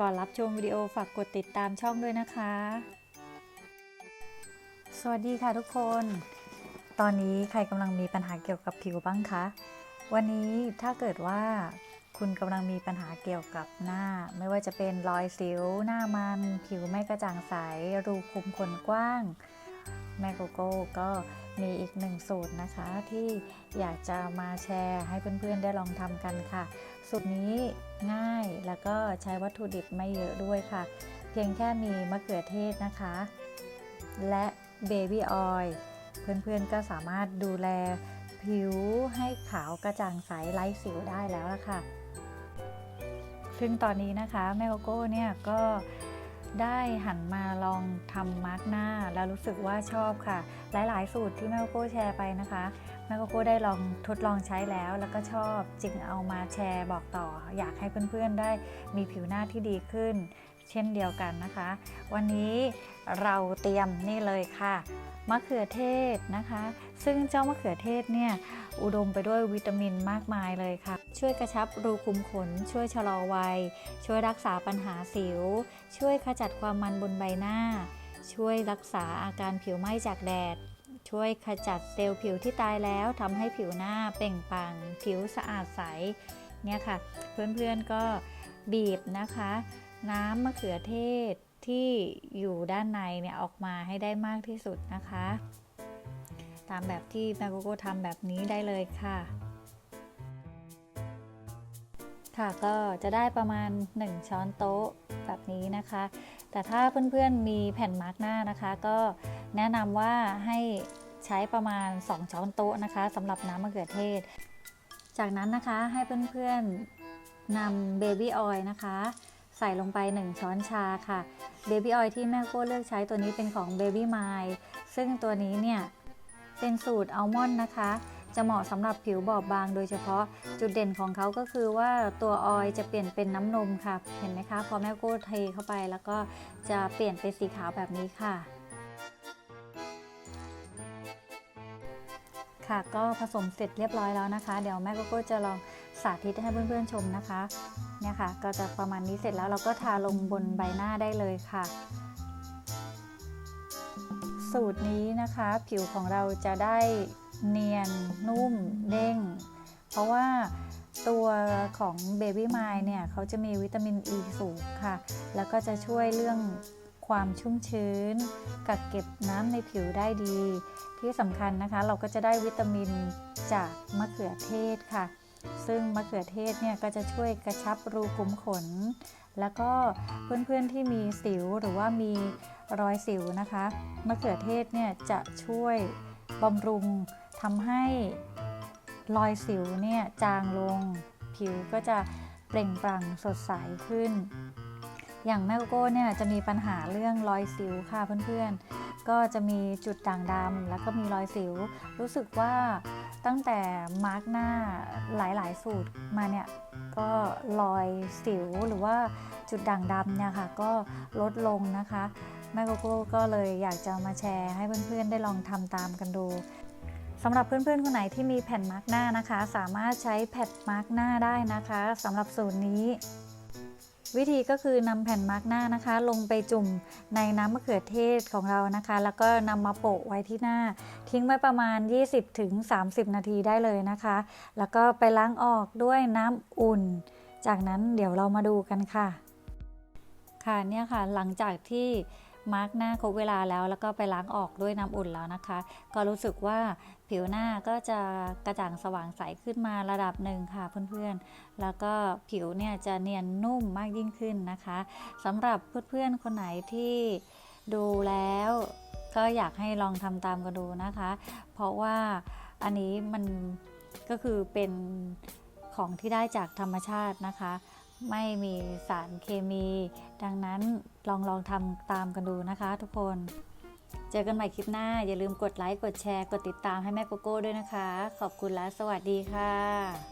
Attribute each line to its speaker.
Speaker 1: ก่อนรับชมวิดีโอฝากกดติดตามช่องด้วยนะคะ สวัสดีค่ะทุกคน ตอนนี้ใครกำลังมีปัญหาเกี่ยวกับผิวบ้างคะ วันนี้ถ้าเกิดว่าคุณกำลังมีปัญหาเกี่ยวกับหน้า ไม่ว่าจะเป็นรอยสิว หน้ามัน ผิวไม่กระจ่างใส รูขุมขนกว้าง แม่โกโก้ก็ มีอีกหนึ่งสูตรนะคะที่อยากจะมาแชร์ให้เพื่อนๆได้ลองทำกันค่ะ สูตรนี้ง่ายแล้วก็ใช้วัตถุดิบไม่เยอะด้วยค่ะ เพียงแค่มีมะเขือเทศนะคะ และเบบี้ออยล์เพื่อนๆก็สามารถดูแลผิวให้ขาวกระจ่างใสไร้สิวได้แล้วล่ะค่ะ ซึ่งตอนนี้นะคะแม่โกโก้เนี่ยก็ ได้หันมาลองทำมาร์กหน้า แล้วรู้สึกว่าชอบค่ะ หลายๆ สูตรที่แม่โกโก้แชร์ไปนะคะแม่โกโก้ได้ลองทดลองใช้แล้ว แล้วก็ชอบจึงเอามาแชร์บอกต่อ อยากให้เพื่อนๆได้มีผิวหน้าที่ดีขึ้น เช่นเดียวกันนะคะ วันนี้เราเตรียมนี่เลยค่ะมะเขือเทศนะคะ ซึ่งเจ้ามะเขือเทศเนี่ยอุดมไปด้วยวิตามินมากมายเลยค่ะ ช่วยกระชับรูขุมขน ช่วยชะลอวัย ช่วยรักษาปัญหาสิว ช่วยขจัดความมันบนใบหน้า ช่วยรักษาอาการผิวไหม้จากแดด ช่วยขจัดเซลล์ผิวที่ตายแล้วทำให้ผิวหน้าเปล่งปลั่งผิวสะอาดใสเนี่ยค่ะ เพื่อนๆก็บีบนะคะ น้ำมะเขือเทศที่อยู่ด้านในเนี่ยออกมาให้ได้มากที่สุดนะคะ ตามแบบที่แม่โกโก้ทำแบบนี้ได้เลยค่ะ ค่ะก็จะได้ประมาณ 1 ช้อนโต๊ะแบบนี้นะคะ แต่ถ้าเพื่อนๆมีแผ่นมาร์กหน้านะคะ ก็แนะนำว่าให้ใช้ประมาณ 2 ช้อนโต๊ะนะคะสำหรับน้ำมะเขือเทศ จากนั้นนะคะให้เพื่อนๆนำเบบี้ออยล์นะคะ ส่ลงไป 1 ช้อนชาค่ะเบบี้ออยที่แม่โก้เลือกใช้ตัวนี้เป็นของ Baby m i ซึ่งตัวนี้เนี่ย เป็นสูตรอัลมอนด์นะคะ จะเหมาะสำหรับผิวบอบบางโดยเฉพาะจุดเด่นของเขาก็คือว่าตัวออยจะเปลี่ยนเป็นน้ำนมค่ะ เห็นไหมคะ พอแม่โก้เทเข้าไปแล้วก็จะเปลี่ยนเป็นสีขาวแบบนี้ค่ะค่ะก็ผสมเสร็จเรียบร้อยแล้วนะคะ เดี๋ยวแม่โกโก้จะลอง สาธิตให้เพื่อนๆชมนะคะเนี่ยค่ะก็จะประมาณนี้เสร็จแล้วเราก็ทาลงบนใบหน้าได้เลยค่ะ สูตรนี้นะคะ ผิวของเราจะได้เนียนนุ่มเด้ง เพราะว่าตัวของ Baby m i เนี่ยเขาจะมีวิตามินอ e ีสูงค่ะ แล้วก็จะช่วยเรื่องความชุ่มชื้น กักเก็บน้ำในผิวได้ดี ที่สำคัญนะคะ เราก็จะได้วิตามินจากมะเขือเทศค่ะ ซึ่งมะเขือเทศเนี่ยก็จะช่วยกระชับรูขุมขน แล้วก็เพื่อนๆที่มีสิวหรือว่ามีรอยสิวนะคะ มะเขือเทศเนี่ยจะช่วยบำรุงทำให้รอยสิวเนี่ยจางลง ผิวก็จะเปล่งปลั่งสดใสขึ้น อย่างแม่โกโก้เนี่ยจะมีปัญหาเรื่องรอยสิวค่ะเพื่อนๆ ก็จะมีจุดด่างดำแล้วก็มีรอยสิว รู้สึกว่า ตั้งแต่มาร์กหน้าหลายๆ สูตรมาเนี่ย ก็รอยสิวหรือว่าจุดด่างดำเนี่ยค่ะ ก็ลดลงนะคะแม่โกโก้ก็เลยอยากจะมาแชร์ให้เพื่อนๆ ได้ลองทำตามกันดูสำหรับเพื่อนๆ คนไหนที่มีแผ่นมาร์กหน้านะคะ สามารถใช้แผ่นมาร์กหน้าได้นะคะสำหรับสูตรนี้ วิธีก็คือนำแผ่นมาร์กหน้านะคะ ลงไปจุ่มในน้ำมะเขือเทศของเรานะคะ แล้วก็นำมาโปะไว้ที่หน้า ทิ้งไว้ประมาณ 20-30 นาทีได้เลยนะคะ แล้วก็ไปล้างออกด้วยน้ำอุ่น จากนั้นเดี๋ยวเรามาดูกันค่ะ ค่ะเนี่ยค่ะหลังจากที่ มาร์กหน้าครบเวลาแล้ว แล้วก็ไปล้างออกด้วยน้ำอุ่นแล้วนะคะ ก็รู้สึกว่าผิวหน้าก็จะกระจ่างสว่างใสขึ้นมาระดับหนึ่งค่ะเพื่อนๆ แล้วก็ผิวเนี่ยจะเนียนนุ่มมากยิ่งขึ้นนะคะสำหรับเพื่อนๆคนไหนที่ดูแล้วก็อยากให้ลองทำตามกันดูนะคะ เพราะว่าอันนี้มันก็คือเป็นของที่ได้จากธรรมชาตินะคะ ไม่มีสารเคมี ดังนั้นลองลองทำตามกันดูนะคะ ทุกคน เจอกันใหม่คลิปหน้า อย่าลืมกดไลค์ กดแชร์ กดติดตามให้แม่โกโก้ด้วยนะคะ ขอบคุณและสวัสดีค่ะ